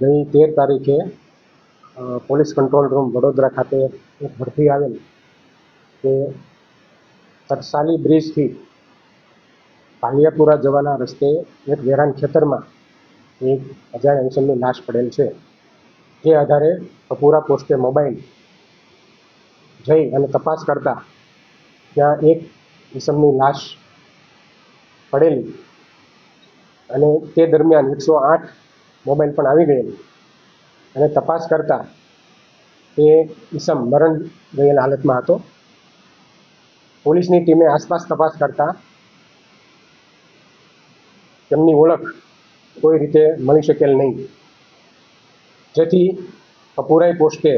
ગઈ તેર તારીખે પોલીસ કંટ્રોલ રૂમ વડોદરા ખાતે એક ભરતી આવેલ કે તરસાલી બ્રિજથી પાલિયાપુરા જવાના રસ્તે એક વેરાન ખેતરમાં એક અજાણ ઇસમની લાશ પડેલ છે. જે આધારે કપૂરા પોસ્ટે મોબાઈલ જઈ અને તપાસ કરતા ત્યાં એક ઇસમની લાશ પડેલી. અને તે દરમિયાન એકસો આઠ મોબાઈલ પણ આવી ગયેલી. અને તપાસ કરતા એ ઈસમ મરણ ગયેલ હાલતમાં હતો. પોલીસની ટીમે આસપાસ તપાસ કરતા તેમની ઓળખ કોઈ રીતે મળી શકેલ નહીં. જેથી કપુરાઈ પોસ્ટે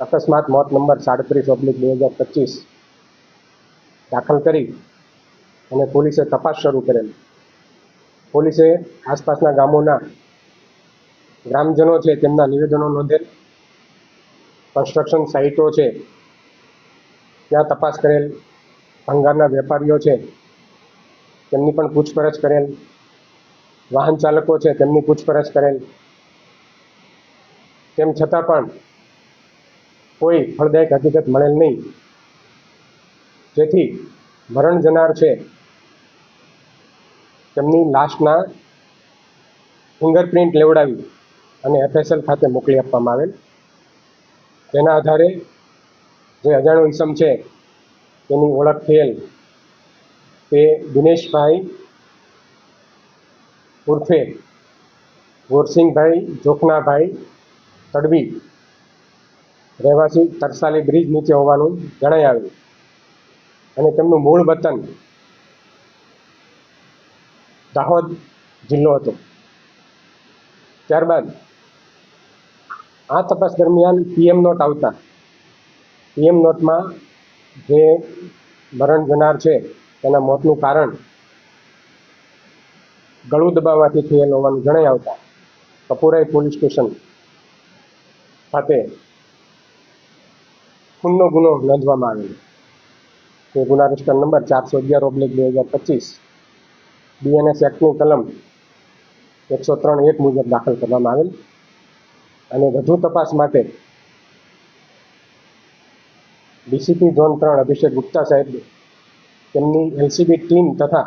અકસ્માત મોત નંબર સાડત્રીસ ઓબ્લિક બે હજાર પચીસ દાખલ કરી અને પોલીસે તપાસ શરૂ કરેલ. પોલીસે આસપાસના ગામોના ગ્રામજનો છે, તેમના નિવેદનો નોંધેલ કન્સ્ટ્રક્શન સાઇટો છે. ત્યાં તપાસ કરેલ ભંગારના વેપારીઓ છે. તેમની પણ પૂછપરછ કરેલ વાહન ચાલકો છે, તેમની પૂછપરછ કરેલ. તેમ છતાં પણ કોઈ ફળદાયક હકીકત મળેલ નહીં. જેથી મરણ જનાર છે તેમની લાશના ફિંગરપ્રિન્ટ લેવડાવી અને એફએસએલ ખાતે મોકલી આપવામાં આવેલ. તેના આધારે જે અજાણ્યો ઈસમ છે, તેની ઓળખ થયેલ તે દિનેશભાઈ ઉર્ફે ગોરસિંગભાઈ જોખનાભાઈ તડવી, રહેવાસી તરસાલી બ્રિજ નીચે હોવાનું જણાઈ આવ્યું. અને તેમનું મૂળ વતન દાહોદ જિલ્લો હતો. ત્યારબાદ આ તપાસ દરમિયાન પીએમ નોટ આવતા. પીએમ નોટમાં જે મરણ જનાર છે, તેના મોતનું કારણ ગળું દબાવવાથી થયેલ હોવાનું જણાઈ આવતા કપુરાઈ પોલીસ સ્ટેશન ખાતે ખૂનનો ગુનો નોંધવામાં આવેલો. તે ગુના રજિસ્ટર નંબર ચારસો અગિયાર ઓબ્લિક બે હજાર પચીસ બીએનએસ એક્ટની કલમ એકસો ત્રણ એક મુજબ દાખલ કરવામાં આવેલ. અને વધુ તપાસ માટે ડીસીપી ઝોન ત્રણ અભિષેક ગુપ્તા સાહેબ, તેમની એલસીબી ટીમ તથા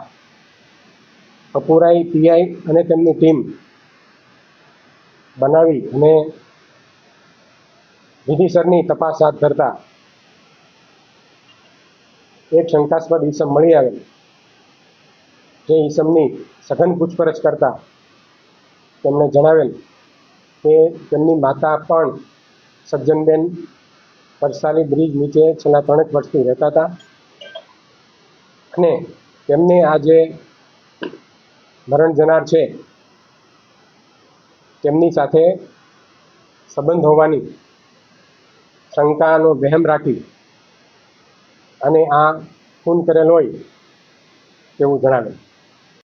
કપુરાઈ પીઆઈ અને તેમની ટીમ બનાવી અને વિધિસરની તપાસ હાથ ધરતા એક શંકાસ્પદ ઈસમ મળી આવેલ. જે ઈસમની સઘન પૂછપરછ કરતા તેમણે જણાવેલ કે તેમની માતા પણ સજ્જનબેન પરસાલી બ્રિજ નીચે છેલ્લા ત્રણેક વર્ષથી રહેતા હતા અને તેમને આ જે મરણ જનાર છે. તેમની સાથે સંબંધ હોવાની શંકાનો વહેમ રાખી અને આ ખૂન કરેલ હોય તેવું જણાવેલ